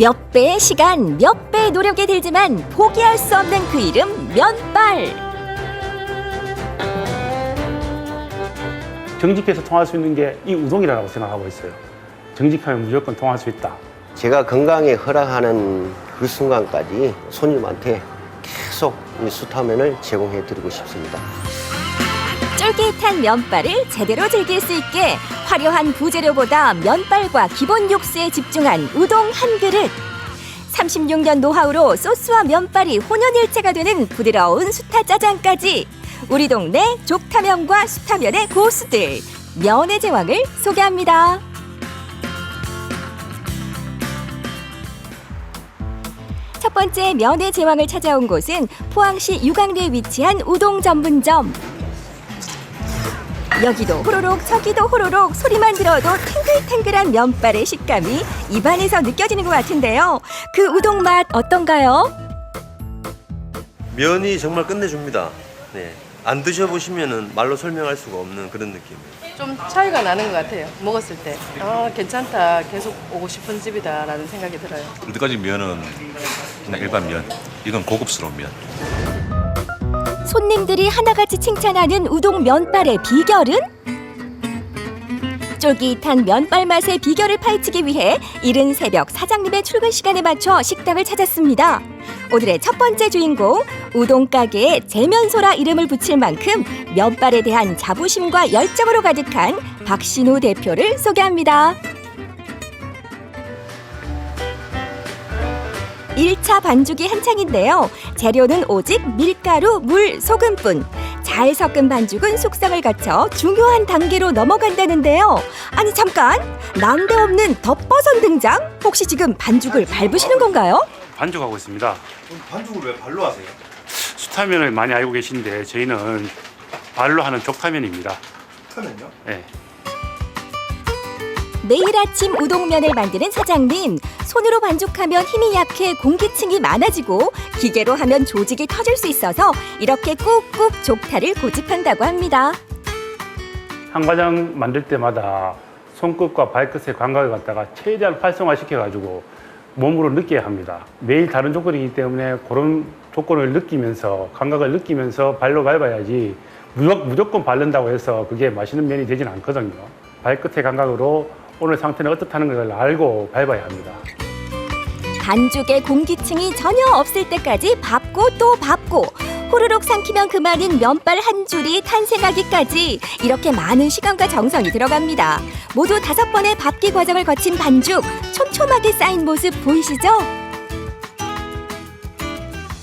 몇 배의 시간, 몇 배의 노력이 들지만 포기할 수 없는 그 이름 면발. 정직해서 통할 수 있는 게 이 우동이라고 생각하고 있어요. 정직하면 무조건 통할 수 있다. 제가 건강에 허락하는 그 순간까지 손님한테 계속 이 수타면을 제공해 드리고 싶습니다. 쫄깃한 면발을 제대로 즐길 수 있게 화려한 부재료보다 면발과 기본 육수에 집중한 우동 한 그릇. 36년 노하우로 소스와 면발이 혼연일체가 되는 부드러운 수타 짜장까지 우리 동네 족타면과 수타면의 고수들 면의 제왕을 소개합니다. 첫 번째 면의 제왕을 찾아온 곳은 포항시 유강리에 위치한 우동 전문점. 여기도 호로록 저기도 호로록 소리만 들어도 탱글탱글한 면발의 식감이 입안에서 느껴지는 것 같은데요. 그 우동 맛 어떤가요? 면이 정말 끝내줍니다. 네. 안 드셔보시면은 말로 설명할 수가 없는 그런 느낌이에요. 좀 차이가 나는 것 같아요. 먹었을 때. 아, 괜찮다. 계속 오고 싶은 집이다라는 생각이 들어요. 여태까지 면은 그냥 일반 면. 이건 고급스러운 면. 손님들이 하나같이 칭찬하는 우동 면발의 비결은? 쫄깃한 면발 맛의 비결을 파헤치기 위해 이른 새벽 사장님의 출근 시간에 맞춰 식당을 찾았습니다. 오늘의 첫 번째 주인공 우동 가게에 재면소라 이름을 붙일 만큼 면발에 대한 자부심과 열정으로 가득한 박신우 대표를 소개합니다. 1차 반죽이 한창인데요. 재료는 오직 밀가루, 물, 소금뿐. 잘 섞은 반죽은 숙성을 거쳐 중요한 단계로 넘어간다는데요. 아니 잠깐, 난데없는 덧버선 등장? 혹시 지금 반죽을 밟으시는 건가요? 반죽하고 있습니다. 반죽을 왜 발로 하세요? 수타면을 많이 알고 계신데 저희는 발로 하는 족타면입니다. 타면요? 네. 매일 아침 우동면을 만드는 사장님. 손으로 반죽하면 힘이 약해 공기층이 많아지고 기계로 하면 조직이 터질 수 있어서 이렇게 꾹꾹 족타를 고집한다고 합니다. 한 과장 만들 때마다 손끝과 발끝의 감각을 갖다가 최대한 활성화 시켜가지고 몸으로 느껴야 합니다. 매일 다른 조건이기 때문에 그런 조건을 느끼면서 감각을 느끼면서 발로 밟아야지 무조- 무조건 바른다고 해서 그게 맛있는 면이 되진 않거든요. 발끝의 감각으로 오늘 상태는 어떻다는 걸 알고 밟아야 합니다. 반죽에 공기층이 전혀 없을 때까지 밟고 또 밟고 호로록 삼키면 그만인 면발 한 줄이 탄생하기까지 이렇게 많은 시간과 정성이 들어갑니다. 모두 다섯 번의 밟기 과정을 거친 반죽 촘촘하게 쌓인 모습 보이시죠?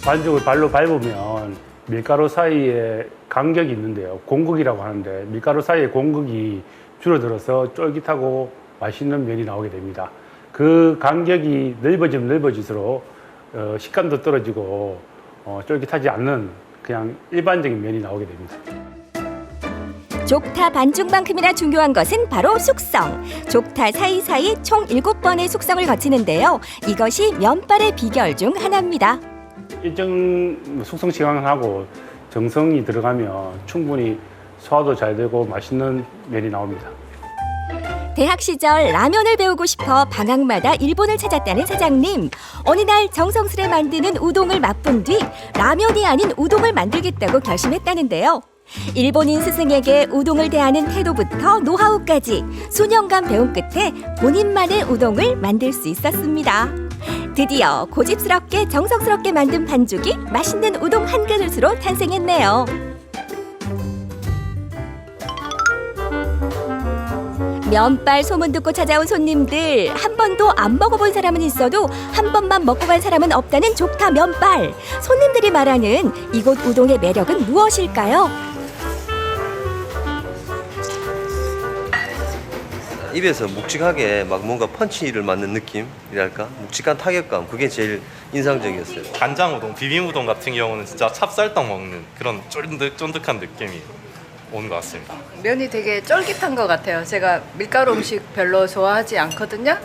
반죽을 발로 밟으면 밀가루 사이에 간격이 있는데요. 공극이라고 하는데 밀가루 사이의 공극이 줄어들어서 쫄깃하고 맛있는 면이 나오게 됩니다. 그 간격이 넓어지면 넓어질수록 어, 식감도 떨어지고 어, 쫄깃하지 않는 그냥 일반적인 면이 나오게 됩니다. 족타 반죽만큼이나 중요한 것은 바로 숙성. 족타 사이사이 총 일곱 번의 숙성을 거치는데요. 이것이 면발의 비결 중 하나입니다. 일정 숙성 시간하고 정성이 들어가면 충분히 소화도 잘 되고 맛있는 면이 나옵니다. 대학 시절 라면을 배우고 싶어 방학마다 일본을 찾았다는 사장님. 어느 날 정성스레 만드는 우동을 맛본 뒤 라면이 아닌 우동을 만들겠다고 결심했다는데요. 일본인 스승에게 우동을 대하는 태도부터 노하우까지 수년간 배운 끝에 본인만의 우동을 만들 수 있었습니다. 드디어 고집스럽게 정성스럽게 만든 반죽이 맛있는 우동 한 그릇으로 탄생했네요. 면발 소문 듣고 찾아온 손님들 한 번도 안 먹어본 사람은 있어도 한 번만 먹고 간 사람은 없다는 족타 면발 손님들이 말하는 이곳 우동의 매력은 무엇일까요? 입에서 묵직하게 막 뭔가 펀치를 맞는 느낌이랄까? 묵직한 타격감. 그게 제일 인상적이었어요. 간장 우동, 비빔 우동 같은 경우는 진짜 찹쌀떡 먹는 그런 쫀득 쫀득한 느낌이 오는 것 같습니다. 면이 되게 쫄깃한 것 같아요. 제가 밀가루 음식 별로 좋아하지 않거든요.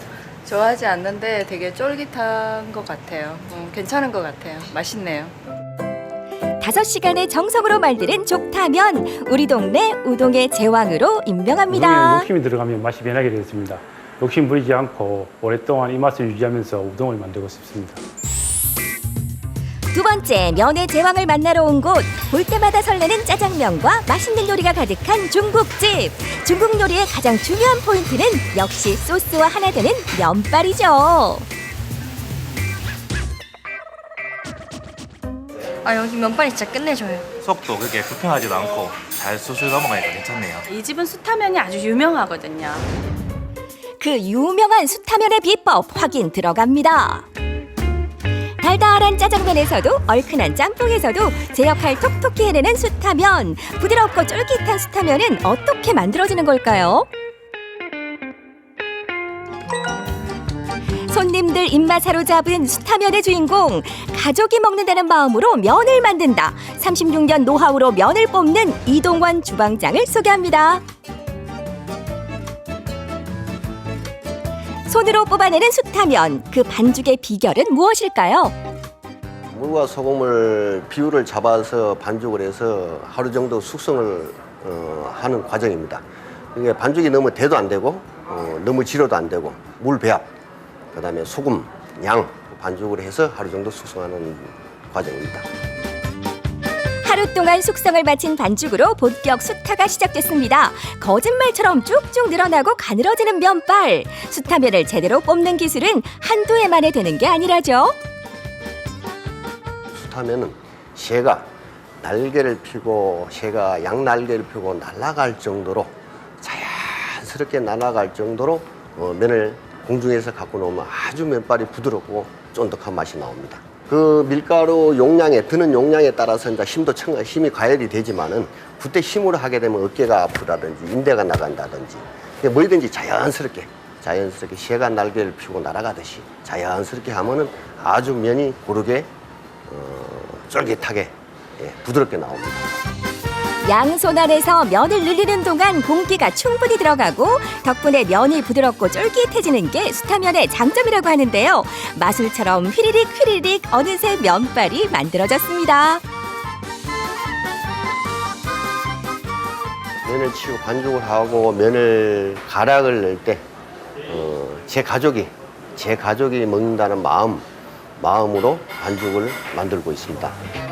좋아하지 않는데 되게 쫄깃한 것 같아요. 음, 괜찮은 것 같아요. 맛있네요. 다섯 시간의 정성으로 만드는 족타면 우리 동네 우동의 제왕으로 우동에 임명합니다. 욕심이 들어가면 맛이 변하게 되어 있습니다. 욕심 부리지 않고 오랫동안 이 맛을 유지하면서 우동을 만들고 싶습니다. 두 번째 면의 제왕을 만나러 온 곳 볼 때마다 설레는 짜장면과 맛있는 요리가 가득한 중국집 중국 요리의 가장 중요한 포인트는 역시 소스와 하나 되는 면발이죠 아 여기 면발이 진짜 끝내줘요. 속도 그렇게 불편하지도 않고 잘 술술 넘어가니까 괜찮네요. 이 집은 수타면이 아주 유명하거든요. 그 유명한 수타면의 비법 확인 들어갑니다 달달한 짜장면에서도 얼큰한 짬뽕에서도 제 역할 톡톡히 해내는 수타면 부드럽고 쫄깃한 수타면은 어떻게 만들어지는 걸까요? 손님들 입맛 사로잡은 수타면의 주인공 가족이 먹는다는 마음으로 면을 만든다 36년 노하우로 면을 뽑는 이동원 주방장을 소개합니다 손으로 뽑아내는 수타면 그 반죽의 비결은 무엇일까요? 물과 소금을 비율을 잡아서 반죽을 해서 하루 정도 숙성을 어, 하는 과정입니다. 이게 반죽이 너무 대도 안 되고 어, 너무 지려도 안 되고 물 배합, 그다음에 소금 양 반죽을 해서 하루 정도 숙성하는 과정입니다. 하루 동안 숙성을 마친 반죽으로 본격 수타가 시작됐습니다. 거짓말처럼 쭉쭉 늘어나고 가늘어지는 면발. 수타면을 제대로 뽑는 기술은 한두 해 만에 되는 게 아니라죠. 숯하면은 새가 날개를 펴고 새가 양날개를 펴고 날아갈 정도로 자연스럽게 날아갈 정도로 어, 면을 공중에서 갖고 놓으면 아주 면발이 부드럽고 쫀득한 맛이 나옵니다. 그 밀가루 용량에 드는 용량에 따라서 이제 힘도 청, 힘이 과열이 되지만은 그때 힘으로 하게 되면 어깨가 아프다든지 인대가 나간다든지 뭐든지 자연스럽게 자연스럽게 새가 날개를 펴고 날아가듯이 자연스럽게 하면은 아주 면이 고르게 어, 쫄깃하게 예, 부드럽게 나옵니다. 양손 안에서 면을 늘리는 동안 공기가 충분히 들어가고 덕분에 면이 부드럽고 쫄깃해지는 게 수타면의 장점이라고 하는데요. 마술처럼 휘리릭 휘리릭 어느새 면발이 만들어졌습니다. 면을 치고 반죽을 하고 면을 가락을 낼 때, 어, 제 가족이, 제 가족이 먹는다는 마음, 마음으로 반죽을 만들고 있습니다.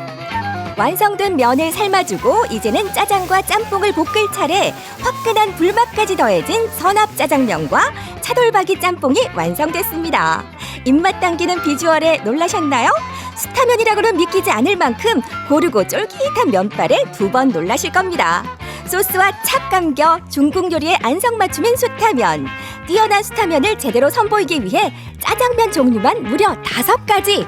완성된 면을 삶아주고 이제는 짜장과 짬뽕을 볶을 차례 화끈한 불맛까지 더해진 선압 짜장면과 차돌박이 짬뽕이 완성됐습니다. 입맛 당기는 비주얼에 놀라셨나요? 수타면이라고는 믿기지 않을 만큼 고르고 쫄깃한 면발에 두 번 놀라실 겁니다. 소스와 착 감겨 중국 요리의 안성맞춤인 수타면. 뛰어난 수타면을 제대로 선보이기 위해 짜장면 종류만 무려 다섯 가지.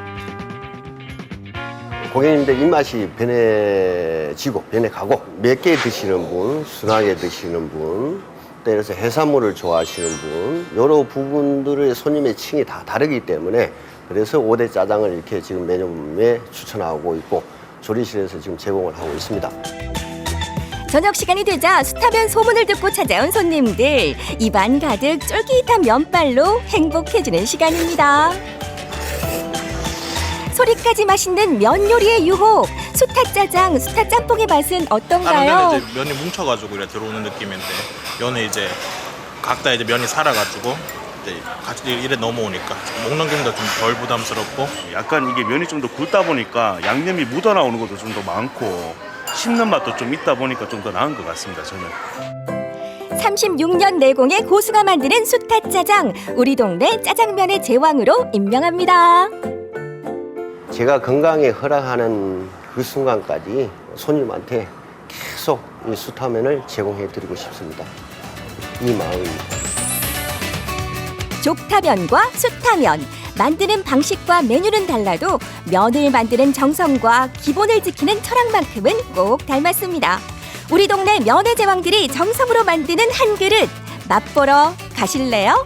고객님들 입맛이 변해지고 변해가고 맵게 드시는 분, 순하게 드시는 분, 때려서 해산물을 좋아하시는 분 여러 부분들의 손님의 층이 다 다르기 때문에 그래서 오대 짜장을 이렇게 지금 메뉴에 추천하고 있고 조리실에서 지금 제공을 하고 있습니다. 저녁 시간이 되자 수타면 소문을 듣고 찾아온 손님들 입안 가득 쫄깃한 면발로 행복해지는 시간입니다. 소리까지 맛있는 면 요리의 유혹 수타 짜장, 수타 짬뽕의 맛은 다른 어떤가요? 이제 면이 뭉쳐가지고 이렇게 들어오는 느낌인데 면은 이제 각자 이제 면이 살아가지고 이제 같이 이래 넘어오니까 먹는 게좀 덜 부담스럽고 약간 이게 면이 좀 더 굵다 보니까 양념이 묻어나오는 것도 좀 더 많고 씹는 맛도 좀 있다 보니까 좀 더 나은 것 같습니다. 저는. 36년 내공의 고수가 만드는 수타 짜장 우리 동네 짜장면의 제왕으로 임명합니다. 제가 건강에 허락하는 그 순간까지 손님한테 계속 이 수타면을 제공해 드리고 싶습니다. 이 마음입니다. 족타면과 수타면 만드는 방식과 메뉴는 달라도 면을 만드는 정성과 기본을 지키는 철학만큼은 꼭 닮았습니다. 우리 동네 면의 제왕들이 정성으로 만드는 한 그릇 맛보러 가실래요?